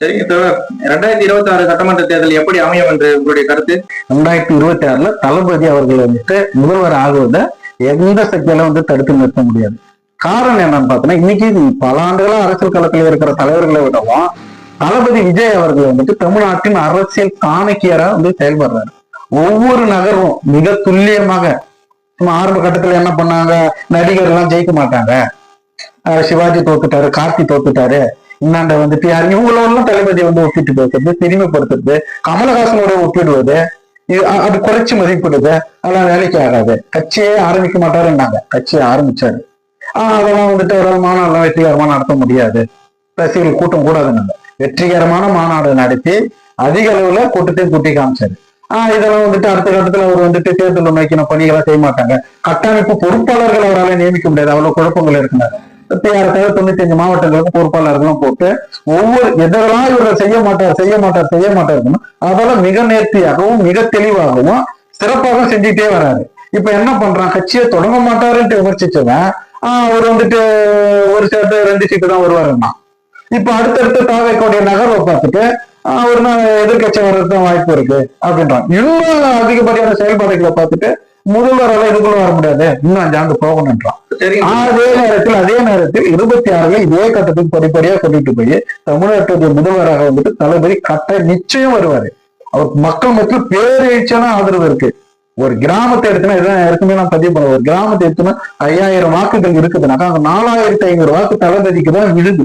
சரிங்க தோழர் ரெண்டாயிரத்தி இருபத்தி ஆறு சட்டமன்ற தேர்தல் எப்படி அமையும் என்று உங்களுடைய கருத்து? ரெண்டாயிரத்தி இருபத்தி ஆறுல தளபதி அவர்கள் வந்துட்டு முதல்வர் ஆகுவதை எந்த சக்தியால வந்து தடுத்து நிறுத்த முடியாது. காரணம் என்னன்னு பார்த்தோன்னா இன்னைக்கு பல ஆண்டுகளா அரசியல் களத்தில் இருக்கிற தலைவர்களை விடவும் தளபதி விஜய் அவர்கள் வந்துட்டு தமிழ்நாட்டின் அரசியல் காணக்கியரா வந்து செயல்படுறாரு. ஒவ்வொரு நகரும் மிக துல்லியமாக சும்மா ஆரம்ப கட்டத்துல என்ன பண்ணாங்க நடிகர் எல்லாம் ஜெயிக்க மாட்டாங்க. சிவாஜி தோத்துட்டாரு கார்த்தி தோத்துட்டாரு. இந்தாண்ட வந்துட்டு யார் இவங்களோட தளபதி வந்து ஒப்பிட்டு பேசுறது பெருமைப்படுத்துறது கமலஹாசனோட ஒப்பிடுவது அது குறைச்சு மதிப்பிடுது அதெல்லாம் வேலைக்கு ஆகாது. கட்சியே ஆரம்பிக்க மாட்டாருன்னாங்க. கட்சியை ஆரம்பிச்சாரு. ஆஹ் அதெல்லாம் வந்துட்டு அவரால் மாநாடுலாம் வெற்றிகரமா நடத்த முடியாது. ரசிகர்கள் கூட்டம் கூடாதுன்னாங்க. வெற்றிகரமான மாநாடு நடத்தி அதிக அளவுல கூட்டத்தையும் கூட்டி காமிச்சாரு. ஆஹ் இதெல்லாம் வந்துட்டு அடுத்த கட்டத்துல அவர் வந்துட்டு தேர்தல் நோக்கின பணிகளை செய்ய மாட்டாங்க. கட்டமைப்பு பொறுப்பாளர்கள் அவரால் நியமிக்க முடியாது. அவ்வளவு குழப்பங்கள் இருக்கிறாங்க ஆயிரத்தி தொண்ணூத்தி அஞ்சு வந்து பொறுப்பாளர்களும் போட்டு ஒவ்வொரு எதெல்லாம் இவர்கள் செய்ய மாட்டார் செய்ய மாட்டார் செய்ய மாட்டார் அதெல்லாம் மிக நேர்த்தியாகவும் மிக தெளிவாகவும் சிறப்பாக செஞ்சுட்டே வராரு. இப்ப என்ன பண்றான்? கட்சியை தொடங்க மாட்டாருன்ட்டு விமர்சிச்சவன் ஆஹ் அவர் வந்துட்டு ஒரு சீட்டு ரெண்டு சீட்டு தான் வருவாருன்னா. இப்ப அடுத்தடுத்து தாவைக்கோடைய நகர்வை பார்த்துட்டு ஆஹ் ஒரு நாள் எதிர்கட்சி வர்றது வாய்ப்பு இருக்கு அப்படின்றான். இன்னும் அதிகப்படியான செயல்பாடுகளை பார்த்துட்டு முதல்வரால் இதுக்குள்ள வர முடியாது இன்னும் அஞ்சாண்டு போகணுன்றான் அதே நேரத்தில் அதே நேரத்தில் இருபத்தி ஆறுல இதே கட்டத்துக்கு படிப்படியா கொண்டுட்டு போய் தமிழ்நாட்டுடைய முதல்வராக வந்துட்டு தளபதி கட்ட நிச்சயம் வருவாரு. அவர் மக்கள் மத்தியில் பேரெழுச்சியான ஆதரவு இருக்கு. ஒரு கிராமத்தை எடுத்துனா இதான் ஏற்கனவே நான் பதிவு பண்ண ஒரு கிராமத்தை எடுத்துனா ஐயாயிரம் வாக்குகள் இருக்குதுனாக்கா அங்க நாலாயிரத்தி ஐநூறு வாக்கு தளபதிக்கு தான் விழுது.